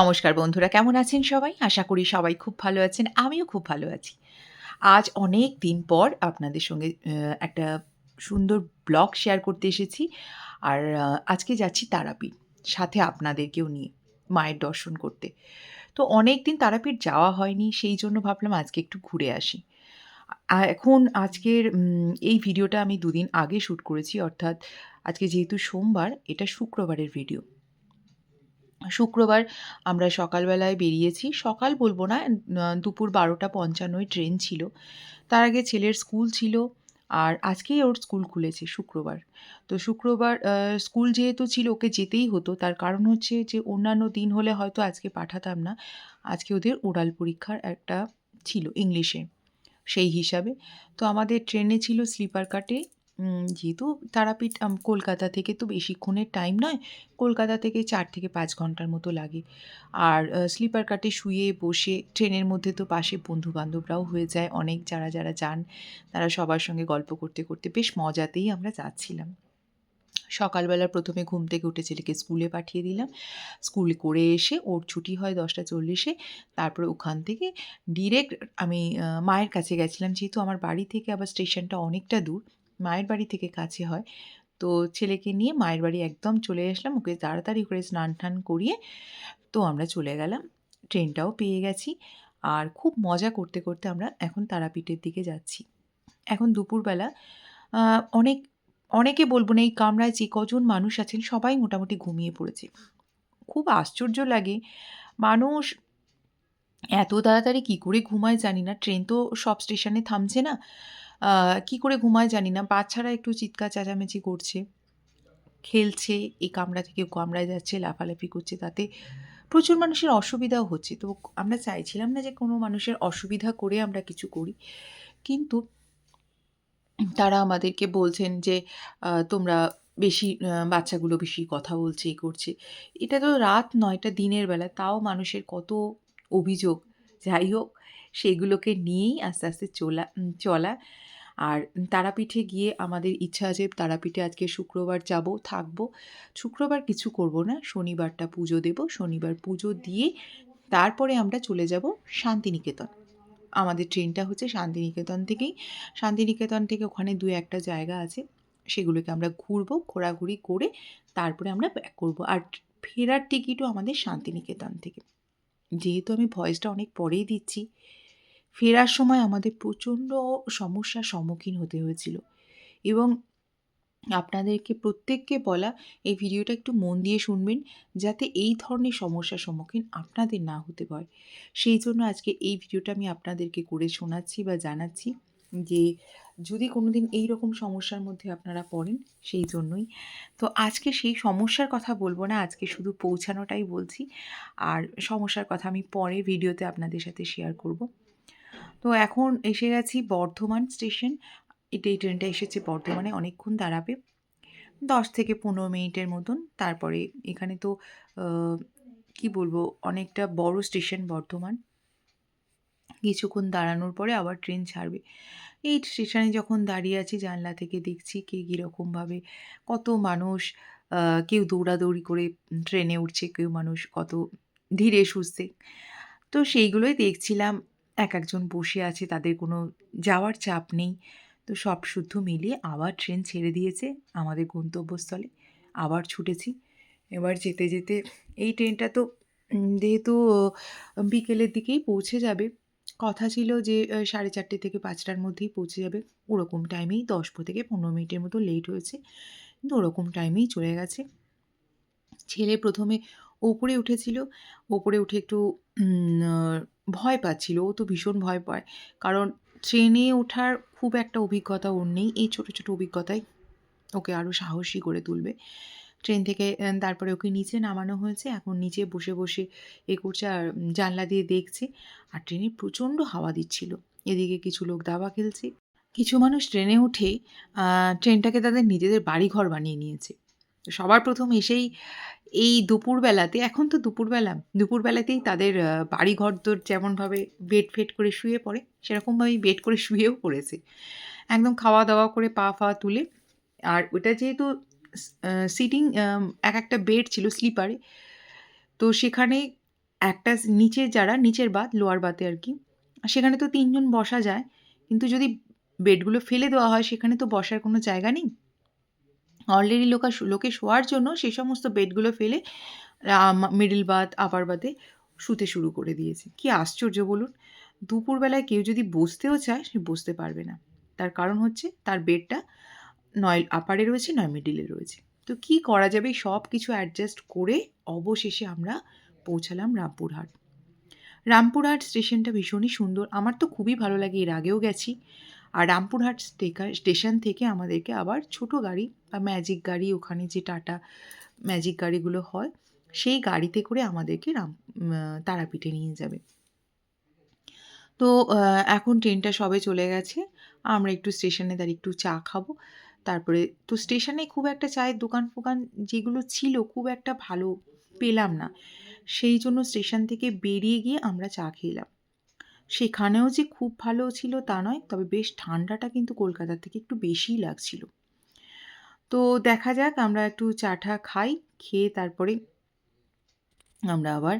নমস্কার বন্ধুরা, কেমন আছেন সবাই? আশা করি সবাই খুব ভালো আছেন, আমিও খুব ভালো আছি। আজ অনেক দিন পর আপনাদের সঙ্গে একটা সুন্দর ব্লগ শেয়ার করতে এসেছি। আর আজকে যাচ্ছি তারাপীঠ, সাথে আপনাদেরকেও নিয়ে, মায়ের দর্শন করতে। তো অনেক দিন তারাপীঠ যাওয়া হয়নি, সেই জন্য ভাবলাম আজকে একটু ঘুরে আসি। এখন আজকের এই ভিডিওটা আমি দুদিন আগে শ্যুট করেছি, অর্থাৎ আজকে যেহেতু সোমবার, এটা শুক্রবারের ভিডিও। শুক্রবার আমরা সকালবেলায় বেরিয়েছি। সকাল বলব না দুপুর বারোটা পঞ্চান্নয় ট্রেন ছিল। তার আগে ছেলের স্কুল ছিল আর আজকেই ওর স্কুল খুলেছে শুক্রবার। তো শুক্রবার স্কুল যেহেতু ছিল ওকে যেতেই হতো। তার কারণ হচ্ছে যে অন্যান্য দিন হলে হয়তো আজকে পাঠাতাম না। আজকে ওদের ওরাল পরীক্ষার একটা ছিল ইংলিশে সেই হিসাবে। তো আমাদের ট্রেনে ছিল স্লিপার কাটে যেহেতু তারাপীঠ কলকাতা থেকে তো বেশিক্ষণের টাইম নয়, কলকাতা থেকে চার থেকে পাঁচ ঘণ্টার মতো লাগে। আর স্লিপার কাটে শুয়ে বসে, ট্রেনের মধ্যে তো পাশে বন্ধু বান্ধবরাও হয়ে যায়, অনেক যারা যারা যান, তারা সবার সঙ্গে গল্প করতে করতে বেশ মজাতেই আমরা যাচ্ছিলাম। সকালবেলা প্রথমে ঘুম থেকে উঠে ছেলেকে স্কুলে পাঠিয়ে দিলাম। স্কুলে করে এসে, ওর ছুটি হয় দশটা চল্লিশে, তারপরে ওখান থেকে ডিরেক্ট আমি মায়ের কাছে গেছিলাম, যেহেতু আমার বাড়ি থেকে আবার স্টেশনটা অনেকটা দূর মায়ের বাড়ি থেকে কাছে হয়। তো ছেলেকে নিয়ে মায়ের বাড়ি একদম চলে আসলাম। ওকে তাড়াতাড়ি করে স্নান টান করিয়ে তো আমরা চলে গেলাম। ট্রেনটাও পেয়ে গেছি। আর খুব মজা করতে করতে আমরা এখন তারাপীঠের দিকে যাচ্ছি। এখন দুপুরবেলা অনেক, অনেকে বলব না এই কামরায় যে কজন মানুষ আছেন সবাই মোটামুটি ঘুমিয়ে পড়েছে। খুব আশ্চর্য লাগে। মানুষ এত তাড়াতাড়ি কী করে ঘুমায় জানি না। ট্রেন তো সব স্টেশনে থামছে না। কী করে ঘুমায় জানি না। বাচ্চারা একটু চিৎকার চেঁচামেচি করছে। খেলছে, এই কামড়া থেকে কামড়ায় যাচ্ছে, লাফালাফি করছে তাতে। প্রচুর মানুষের অসুবিধাও হচ্ছে। তো আমরা চাইছিলাম না যে কোনো মানুষের অসুবিধা করে আমরা কিছু করি। কিন্তু তারা আমাদেরকে বলছেন যে তোমরা বেশি বাচ্চাগুলো বেশি কথা বলছে এই করছে। এটা তো রাত নয় এটা দিনের বেলা। তাও মানুষের কত অভিযোগ। যাই হোক, সেগুলোকে নিয়েই আস্তে আস্তে চলা চলা। আর তারাপীঠে গিয়ে আমাদের ইচ্ছা আছে, তারাপীঠে আজকে শুক্রবার যাব, থাকব। শুক্রবার কিছু করব না, শনিবারটা পুজো দেব। শনিবার পুজো দিয়ে তারপরে আমরা চলে যাব শান্তিনিকেতন। আমাদের ট্রেনটা হচ্ছে শান্তিনিকেতন থেকেই। শান্তিনিকেতন থেকে ওখানে দু একটা জায়গা আছে, সেগুলোকে আমরা ঘুরবো, ঘোরাঘুরি করে তারপরে আমরা ব্যাক করব। আর ফেরার টিকিটও আমাদের শান্তিনিকেতন থেকে। যেহেতু আমি ভয়েসটা অনেক পরেই দিচ্ছি ফেরার সময় আমাদের প্রচণ্ড সমস্যার সম্মুখীন হতে হয়েছিল। এবং আপনাদেরকে প্রত্যেককে বলা, এই ভিডিওটা একটু মন দিয়ে শুনবেন, যাতে এই ধরনের সমস্যার সম্মুখীন আপনাদের না হতে হয়। সেই জন্য আজকে এই ভিডিওটা আমি আপনাদেরকে করে শোনাচ্ছি বা জানাচ্ছি যে, যদি কোনো দিন এই রকম সমস্যার মধ্যে আপনারা পড়েন, সেই জন্যই। তো আজকে সেই সমস্যার কথা বলব না, আজকে শুধু পৌঁছানোটাই বলছি। আর সমস্যার কথা আমি পরে ভিডিওতে আপনাদের সাথে শেয়ার করব। তো এখন এসে গেছি বর্ধমান স্টেশন। এটা এই ট্রেনটা এসেছে বর্ধমানে, অনেকক্ষণ দাঁড়াবে। দশ থেকে পনেরো মিনিটের মতন। তারপরে এখানে তো কি বলব, অনেকটা বড় স্টেশন বর্ধমান। কিছুক্ষণ দাঁড়ানোর পরে আবার ট্রেন ছাড়বে। এই স্টেশনে যখন দাঁড়িয়ে আছি, জানলা থেকে দেখছি কে কীরকমভাবে কত মানুষ কেউ দৌড়াদৌড়ি করে ট্রেনে উঠছে, কেউ মানুষ কত ধীরে সুস্থে। তো সেইগুলোই দেখছিলাম। এক একজন বসে আছে, তাদের কোনো যাওয়ার চাপ নেই। তো সব শুদ্ধ মিলিয়ে আবার ট্রেন ছেড়ে দিয়েছে আমাদের গন্তব্যস্থলে। আবার ছুটেছি। এবার যেতে যেতে এই ট্রেনটা তো যেহেতু বিকেলের দিকেই পৌঁছে যাবে। কথা ছিল যে সাড়ে চারটে থেকে পাঁচটার মধ্যেই পৌঁছে যাবে। ওরকম টাইমেই দশ থেকে পনেরো মিনিটের মতো লেট হয়েছে। কিন্তু ওরকম টাইমেই চলে গেছে। ছেলে প্রথমে ওপরে উঠেছিল। ওপরে উঠে একটু ভয় পাচ্ছিল। ও তো ভীষণ ভয় পায়। কারণ ট্রেনে ওঠার খুব একটা অভিজ্ঞতা ওর নেই। এই ছোটো ছোটো অভিজ্ঞতাই ওকে আরও সাহসী করে তুলবে। ট্রেন থেকে তারপরে ওকে নিচে নামানো হয়েছে। এখন নিচে বসে বসে এ করছে আর জানলা দিয়ে দেখছে। আর ট্রেনে প্রচণ্ড হাওয়া দিচ্ছিল। এদিকে কিছু লোক দাবা খেলছে। কিছু মানুষ ট্রেনে উঠে ট্রেনটাকে তাদের নিজেদের বাড়িঘর বানিয়ে নিয়েছে। সবার প্রথম এসেই এই দুপুরবেলাতে এখন তো দুপুরবেলা দুপুরবেলাতেই তাদের বাড়ি বাড়িঘর তোর যেমনভাবে বেড ফেড করে শুয়ে পড়ে সেরকমভাবেই বেড করে শুয়েও পড়েছে একদম খাওয়া দাওয়া করে পা ফা তুলে আর ওটা যেহেতু সিটিং এক একটা বেড ছিল স্লিপারে তো সেখানে একটা স নিচের যারা নিচের বাথ, লোয়ার বাথে আরকি। সেখানে তো তিনজন বসা যায়। কিন্তু যদি বেডগুলো ফেলে দেওয়া হয় সেখানে তো বসার কোনো জায়গা নেই। অলরেডি লোকা লোকে শোয়ার জন্য সে সমস্ত বেডগুলো ফেলে মিডল বাথ, আপার বাথে শুতে শুরু করে দিয়েছে। কি আশ্চর্য বলুন? দুপুরবেলায় কেউ যদি বসতেও চায় সে বসতে পারবে না। তার কারণ হচ্ছে তার বেডটা নয় আপারে রয়েছে নয় মিডিলে রয়েছে। তো কি করা যাবে সব কিছু অ্যাডজাস্ট করে অবশেষে আমরা পৌঁছালাম রামপুরহাট। রামপুরহাট স্টেশনটা ভীষণই সুন্দর। আমার তো খুবই ভালো লাগে এর আগেও গেছি। আর রামপুরহাট স্টেশন থেকে আমাদেরকে আবার ছোট গাড়ি বা ম্যাজিক গাড়ি ওখানে যে টাটা ম্যাজিক গাড়িগুলো হয়, সেই গাড়িতে করে আমাদেরকে রাম তারাপীঠে নিয়ে যাবে। তো এখন ট্রেনটা সবে চলে গেছে। আমরা একটু স্টেশনে দাঁড়িয়ে একটু চা খাব। তারপরে, তো স্টেশনে খুব একটা চায়ের দোকান-ফোকান যেগুলো ছিল খুব একটা ভালো পেলাম না। সেই জন্য স্টেশন থেকে বেরিয়ে গিয়ে আমরা চা খেলাম। সেখানেও যে খুব ভালো ছিল তা নয়। তবে বেশ ঠান্ডাটা কিন্তু কলকাতার থেকে একটু বেশিই লাগছিল। তো দেখা যাক, আমরা একটু চা-টা খাই। খেয়ে তারপরে আমরা আবার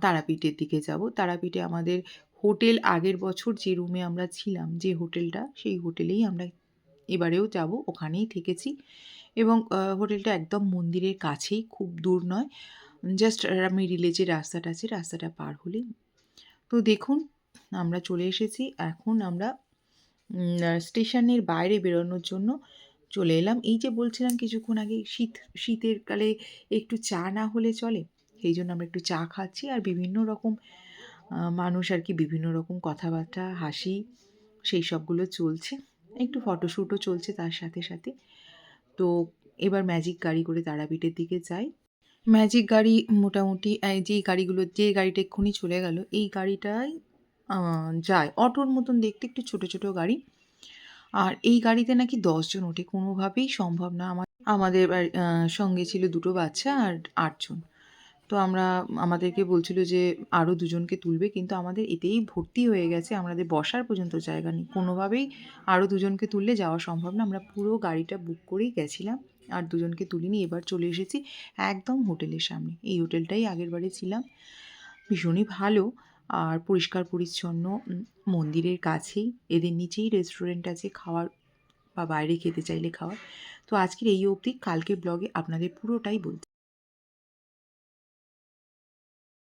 তারাপীঠের দিকে যাব। তারাপীঠে আমাদের হোটেল আগের বছর যে রুমে আমরা ছিলাম, যে হোটেলটা, সেই হোটেলেই আমরা এবারেও যাব। ওখানেই থেকেছি এবং হোটেলটা একদম মন্দিরের কাছেই, খুব দূর নয়। জাস্ট মিডিলে যে রাস্তাটা আছে, রাস্তাটা পার হলেই। তো দেখুন আমরা চলে এসেছি। এখন আমরা স্টেশনের বাইরে বেরোনোর জন্য চলে এলাম। এই যে বলছিলাম কিছুক্ষণ আগে শীত শীতের কালে একটু চা না হলে চলে। সেই জন্য আমরা একটু চা খাচ্ছি আর বিভিন্ন রকম মানুষ আর কি বিভিন্ন রকম কথাবার্তা, হাসি সেই সবগুলো চলছে। একটু ফটোশ্যুটও চলছে তার সাথে, সাথে। তো এবার ম্যাজিক গাড়ি করে তারাপীঠের দিকে যাই। ম্যাজিক গাড়ি মোটামুটি যেই গাড়িগুলো যে গাড়িটা এক্ষুনি চলে গেল এই গাড়িটাই যায়। অটোর মতন দেখতে একটু ছোট, ছোট গাড়ি। আর এই গাড়িতে নাকি দশজন ওঠে। কোনোভাবেই সম্ভব না। আমার আমাদের সঙ্গে ছিল দুটো বাচ্চা আর আটজন তো আমরা আমাদেরকে বলছিল যে আরও দুজনকে তুলবে। কিন্তু আমাদের এতেই ভর্তি হয়ে গেছে। আমাদের বসার পর্যন্ত জায়গা নেই। কোনোভাবেই আরও দুজনকে তুললে যাওয়া সম্ভব না। আমরা পুরো গাড়িটা বুক করেই গেছিলাম। আর ২ জনকে তুলিনি। এবার চলে এসেছি একদম হোটেলের সামনে। এই হোটেলটাই আগেরবারে ছিলাম। ভীষণই ভালো আর পরিষ্কার পরিচ্ছন্ন মন্দিরের কাছেই। এদের নিচেই রেস্টুরেন্ট আছে, খাওয়ার বা বাইরে খেতে চাইলে খাওয়ার। তো আজকের এই অবধি। কালকের ব্লগে আপনাদের পুরোটাই বলছি।